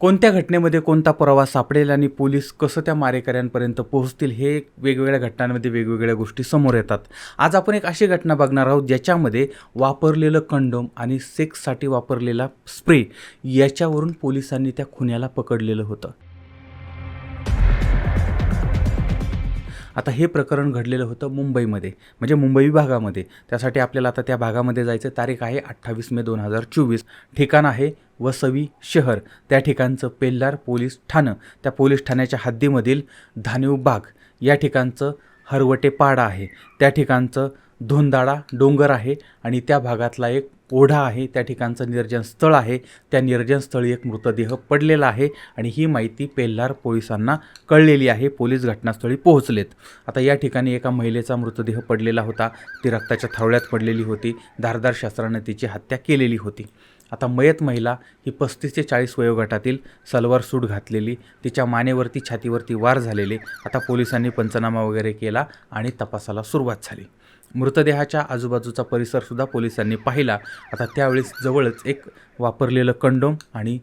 कोणत्या घटनेमध्ये कोणता पुरावा सापडेल आणि पोलीस कसं त्या मारेकऱ्यांपर्यंत पोहोचतील हे वेगवेगळ्या घटनांमध्ये वेगवेगळ्या गोष्टी समोर येतात. आज आपण एक अशी घटना बघणार आहोत ज्याच्यामध्ये वापरलेलं कंडोम आणि सेक्ससाठी वापरलेला स्प्रे याच्यावरून पोलिसांनी त्या खुन्याला पकडलेलं होतं. आता हे प्रकरण घडलेलं होतं मुंबईमध्ये म्हणजे मुंबई विभागामध्ये. त्यासाठी आपल्याला आता त्या भागामध्ये जायचं तारीख आहे अठ्ठावीस मे दोन हजार चोवीस. ठिकाण आहे वसवी शहर. त्या ठिकाणचं पेल्लार पोलीस ठाणं. त्या पोलीस ठाण्याच्या हद्दीमधील धानीव बाग या ठिकाणचं हरवटे पाडा आहे. त्या ठिकाणचं धोंदाळा डोंगर आहे आणि त्या भागातला एक ओढा आहे त्या ठिकाणचं निर्जन स्थळ आहे. त्या निर्जनस्थळी एक मृतदेह पडलेला आहे आणि ही माहिती पेल्लार पोलिसांना कळलेली आहे. पोलीस घटनास्थळी पोहोचलेत. आता या ठिकाणी एका महिलेचा मृतदेह पडलेला होता. ती रक्ताच्या थावळ्यात पडलेली होती. धारदार शस्त्राने तिची हत्या केलेली होती. आता मयत महिला ही पस्तीस ते चाळीस वयोगटातील सलवार सूट घातलेली तिच्या मानेवरती छातीवरती वार झालेले. आता पोलिसांनी पंचनामा वगैरे केला आणि तपासाला सुरुवात झाली. मृतदेहाच्या आजूबाजूचा परिसरसुद्धा पोलिसांनी पाहिला. आता त्यावेळेस जवळच एक वापरलेलं कंडोम आणि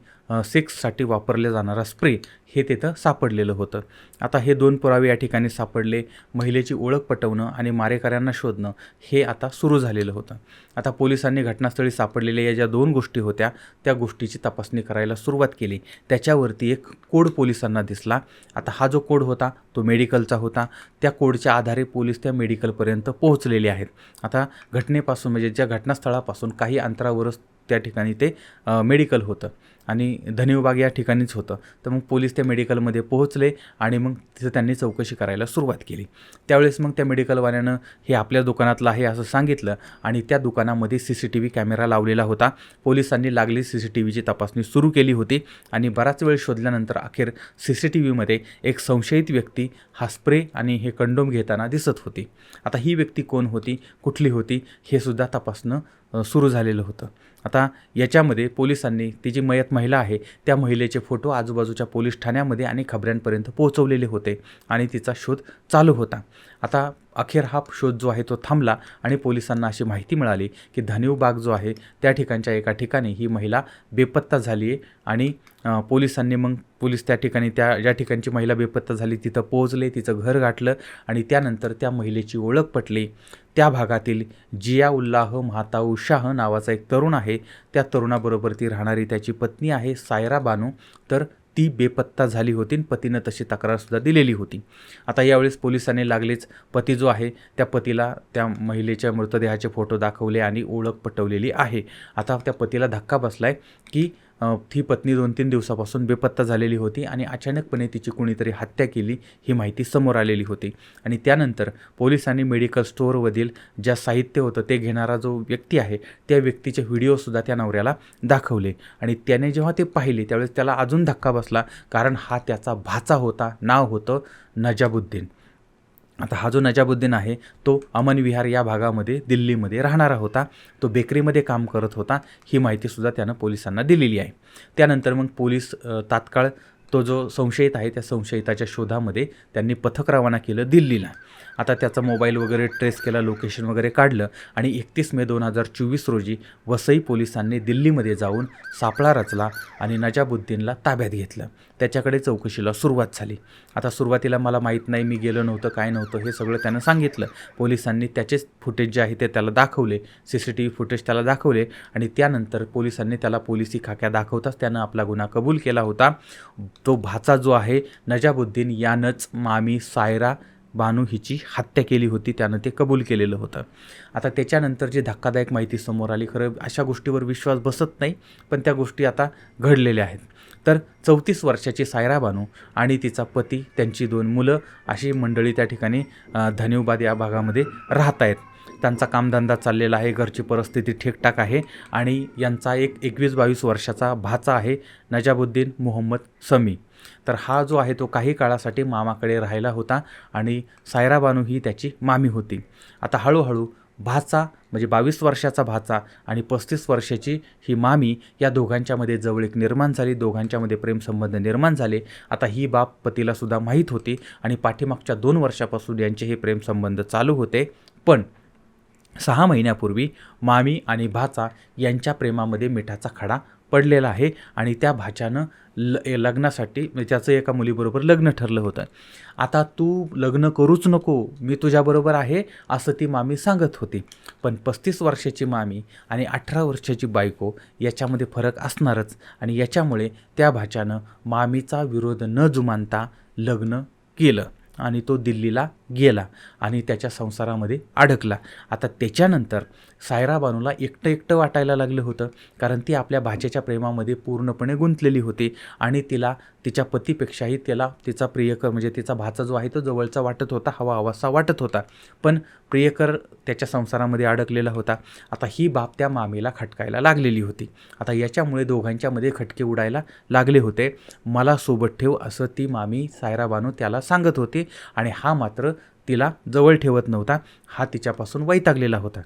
सेक्ससाठी वापरले जाणारा स्प्रे हे तिथं सापडलेलं होतं. आता हे दोन पुरावे या ठिकाणी सापडले. महिलेची ओळख पटवणं आणि मारेकऱ्यांना शोधणं हे आता सुरू झालेलं होतं. आता पोलिसांनी घटनास्थळी सापडलेल्या या ज्या दोन गोष्टी होत्या त्या गोष्टीची तपासणी करायला सुरुवात केली. त्याच्यावरती एक कोड पोलिसांना दिसला. आता हा जो कोड होता तो मेडिकलचा होता. त्या कोडच्या आधारे पोलीस त्या मेडिकलपर्यंत पोहोचलेले आहेत. आता घटनेपासून म्हणजे ज्या घटनास्थळापासून काही अंतरावरच त्या ठिकाणी ते मेडिकल होतं. आणि धनिवबाग या ठिकाणीच होतं. तर मग पोलीस त्या मेडिकलमध्ये पोहोचले आणि मग तिथं त्यांनी चौकशी करायला सुरुवात केली. त्यावेळेस मग त्या मेडिकलवाल्यानं हे आपल्या दुकानातलं आहे असं सांगितलं आणि त्या दुकानामध्ये C C T V camera लावलेला होता. पोलिसांनी लागली सी सी टी व्हीची तपासणी सुरू केली होती आणि बराच वेळ शोधल्यानंतर अखेर सी सी टी व्हीमध्ये एक संशयित व्यक्ती हा स्प्रे आणि हे कंडोम घेताना दिसत होती. आता ही व्यक्ती कोण होती? कुठली होती? हे सुद्धा तपासणं सुरू झालेलं होतं. आता याच्यामध्ये पोलिसांनी ती जी मयत महिला आहे त्या महिलेचे फोटो आजूबाजूच्या पोलीस ठाण्यामध्ये आणि खबऱ्यांपर्यंत पोहोचवलेले होते आणि तिचा शोध चालू होता. आता अखेर हा शोध जो आहे तो थांबला आणि पोलिसांना अशी माहिती मिळाली की धनीव बाग जो आहे त्या ठिकाणच्या एका ठिकाणी ही महिला बेपत्ता झाली आहे आणि पोलिसांनी मग पोलीस त्या ठिकाणी त्या ज्या ठिकाणची महिला बेपत्ता झाली तिथं पोहोचले तिचं घर गाठलं आणि त्यानंतर त्या महिलेची ओळख पटली. त्या भागातील जिया उल्लाह म्हाताऊ शाह नावाचा एक तरुण आहे. त्या तरुणाबरोबर ती राहणारी त्याची पत्नी आहे सायरा बानू. तर ती बेपत्ता झाली होती आणि पतीनं तशी तक्रारसुद्धा दिलेली होती. आता यावेळेस पोलिसांनी लागलीच पती जो आहे त्या पतीला त्या महिलेच्या मृतदेहाचे फोटो दाखवले आणि ओळख पटवलेली आहे. आता त्या पतीला धक्का बसलाय की ती पत्नी दोन तीन दिवसापासून बेपत्ता झालेली होती आणि अचानकपणे तिची कुणीतरी हत्या केली ही माहिती समोर आलेली होती. आणि त्यानंतर पोलिसांनी मेडिकल स्टोअरमधील ज्या साहित्य होतं ते घेणारा जो व्यक्ती आहे त्या व्यक्तीचे व्हिडिओसुद्धा त्या नवऱ्याला दाखवले. आणि त्याने जेव्हा ते पाहिले त्यावेळेस त्याला अजून धक्का बसला कारण हा त्याचा भाचा होता नाव होतं नजाबुद्दीन. आता हा जो नजाबुद्दीन आहे तो अमन विहार या भागामध्ये दिल्लीमध्ये राहणारा होता. तो बेकरीमध्ये काम करत होता. ही माहितीसुद्धा त्यानं पोलिसांना दिलेली आहे. त्यानंतर मग पोलीस तात्काळ तो जो संशयित आहे त्या संशयिताच्या शोधामध्ये त्यांनी पथक रवाना केलं दिल्लीला. आता त्याचा मोबाईल वगैरे ट्रेस केला लोकेशन वगैरे काढलं आणि एकतीस मे दोन हजार चोवीस रोजी वसई पोलिसांनी दिल्लीमध्ये जाऊन सापळा रचला आणि नजाबुद्दीनला ताब्यात घेतलं. त्याच्याकडे चौकशीला सुरुवात झाली. आता सुरुवातीला मला माहीत नाही मी गेलो नव्हतं काय नव्हतं हे सगळं त्यानं सांगितलं. पोलिसांनी त्याचेच फुटेज जे आहे ते त्याला दाखवले C C T V footage त्याला दाखवले आणि त्यानंतर पोलिसांनी त्याला पोलिसी खाक्या दाखवताच त्यानं आपला गुन्हा कबूल केला होता. तो भाचा जो आहे नजाबुद्दीन यानंच मामी सायरा बानू हिची हत्या केली होती त्यानं ते कबूल केलेलं होतं. आता त्याच्यानंतर जी धक्कादायक माहिती समोर आली खरं अशा गोष्टीवर विश्वास बसत नाही पण त्या गोष्टी आता घडलेल्या आहेत. तर चौतीस वर्षाची सायरा बानू आणि तिचा पती त्यांची दोन मुलं अशी मंडळी त्या ठिकाणी धन्यवाद या भागामध्ये राहत आहेत त्यांचा कामधंदा चाललेला आहे घरची परिस्थिती ठीकठाक आहे आणि यांचा एक एकवीस बावीस वर्षाचा भाचा आहे नजाबुद्दीन मोहम्मद समी. तर हा जो आहे तो काही काळासाठी मामाकडे राहिला होता आणि सायरा बानू ही त्याची मामी होती. आता हळूहळू भाचा म्हणजे बावीस वर्षाचा भाचा आणि पस्तीस वर्षाची ही मामी या दोघांच्यामध्ये जवळीक निर्माण झाली दोघांच्यामध्ये प्रेमसंबंध निर्माण झाले. आता ही बाब पतीलासुद्धा माहीत होती आणि पाठीमागच्या दोन वर्षापासून यांचे हे प्रेमसंबंध चालू होते. पण सहा महिन्यापूर्वी मामी आणि भाचा यांच्या प्रेमामध्ये मिठाचा खडा पडलेला आहे आणि त्या भाच्यानं ल लग्नासाठी त्याचं एका मुलीबरोबर लग्न ठरलं होतं. आता तू लग्न करूच नको मी तुझ्याबरोबर आहे असं ती मामी सांगत होती. पण पस्तीस वर्षाची मामी आणि अठरा वर्षाची बायको याच्यामध्ये फरक असणारच आणि याच्यामुळे त्या भाच्यानं मामीचा विरोध न जुमानता लग्न केलं आणि तो दिल्लीला गेला आणि त्याच्या संसारामध्ये अडकला. आता त्याच्यानंतर सायरा बानूला एकटं एकटं वाटायला लागलं होतं कारण ती आपल्या भाच्याच्या प्रेमामध्ये पूर्णपणे गुंतलेली होती आणि तिला तिच्या पतीपेक्षाही त्याला तिचा प्रियकर म्हणजे तिचा भाचा जो आहे तो जवळचा वाटत होता हवा हवासा वाटत होता. पण प्रियकर त्याच्या संसारामध्ये अडकलेला होता. आता ही बाब त्या मामीला खटकायला लागलेली होती. आता याच्यामुळे दोघांच्यामध्ये खटके उडायला लागले होते. मला सोबत ठेव असं ती मामी सायरा बानू त्याला सांगत होती आणि हा मात्र तिला जवळ ठेवत नव्हता. हा तिच्यापासून वैतागलेला होता.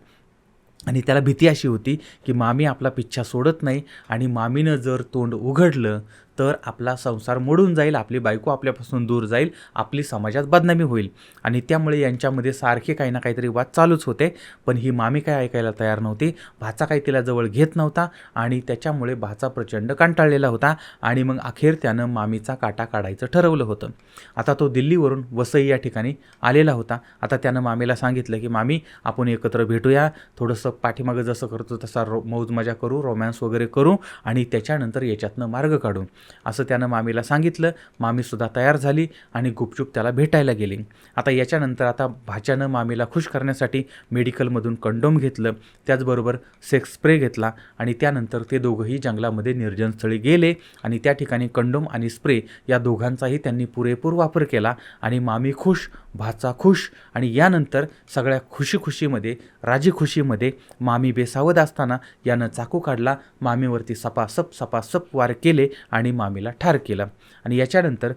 आणि त्याला भीती अशी होती की मामी आपला पिच्छा सोडत नाही आणि मामीनं जर तोंड उघडलं तर आपला संसार मोडून जाईल आपली बायको आपल्यापासून दूर जाईल आपली समाजात बदनामी होईल. आणि त्यामुळे यांच्यामध्ये सारखे काही ना काहीतरी वाद चालूच होते. पण ही मामी काय ऐकायला तयार नव्हती? भाचा काही तिला जवळ घेत नव्हता आणि त्याच्यामुळे भाचा प्रचंड कंटाळलेला होता आणि मग अखेर त्यानं मामीचा काटा काढायचं ठरवलं होतं. आता तो दिल्लीवरून वसई या ठिकाणी आलेला होता. आता त्यानं मामीला सांगितलं की मामी आपण एकत्र भेटूया. थोडंसं पाठीमागं जसं करतो तसा रो मौज मजा करू रोमॅन्स वगैरे करू आणि त्याच्यानंतर याच्यातनं मार्ग काढू. असं त्यानं मामीला सांगितलं. मामीसुद्धा तयार झाली आणि गुपचूप त्याला भेटायला गेली. आता याच्यानंतर आता भाच्यानं मामीला खुश करण्यासाठी मेडिकलमधून कंडोम घेतलं. त्याचबरोबर सेक्स स्प्रे घेतला आणि त्यानंतर ते दोघंही जंगलामध्ये निर्जनस्थळी गेले आणि त्या ठिकाणी कंडोम आणि स्प्रे या दोघांचाही त्यांनी पुरेपूर वापर केला आणि मामी खुश भाचा खुश आणि यानंतर सगळ्या खुशी खुशीमध्ये राजी खुशीमध्ये मामी बेसावध असताना यानं चाकू काढला. मामीवरती सपासप सपासप वार केले आणि मामीला ठार केलं. आणि याच्यानंतर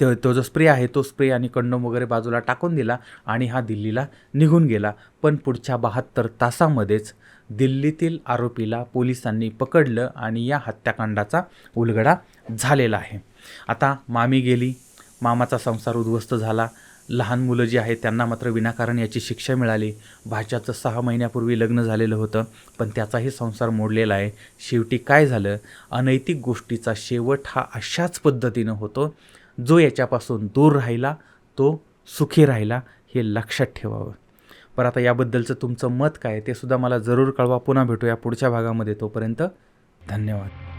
तो तो जो स्प्रे आहे तो स्प्रे आणि कंडोम वगैरे बाजूला टाकून दिला आणि हा दिल्लीला निघून गेला. पण पुढच्या बहात्तर तासामध्येच दिल्लीतील आरोपीला पोलिसांनी पकडलं आणि या हत्याकांडाचा उलगडा झालेला आहे. आता मामी गेली मामाचा संसार उद्ध्वस्त झाला लहान मुलं जी आहेत त्यांना मात्र विनाकारण याची शिक्षा मिळाली. भाच्याचं सहा महिन्यापूर्वी लग्न झालेलं होतं पण त्याचाही संसार मोडलेला आहे. शेवटी काय झालं? अनैतिक गोष्टीचा शेवट हा अशाच पद्धतीनं होतो जो याच्यापासून दूर राहिला तो सुखी राहिला हे लक्षात ठेवावं. पर आता याबद्दलचं तुमचं मत काय ते सुद्धा मला जरूर कळवा. पुन्हा भेटूया पुढच्या भागामध्ये तोपर्यंत. धन्यवाद.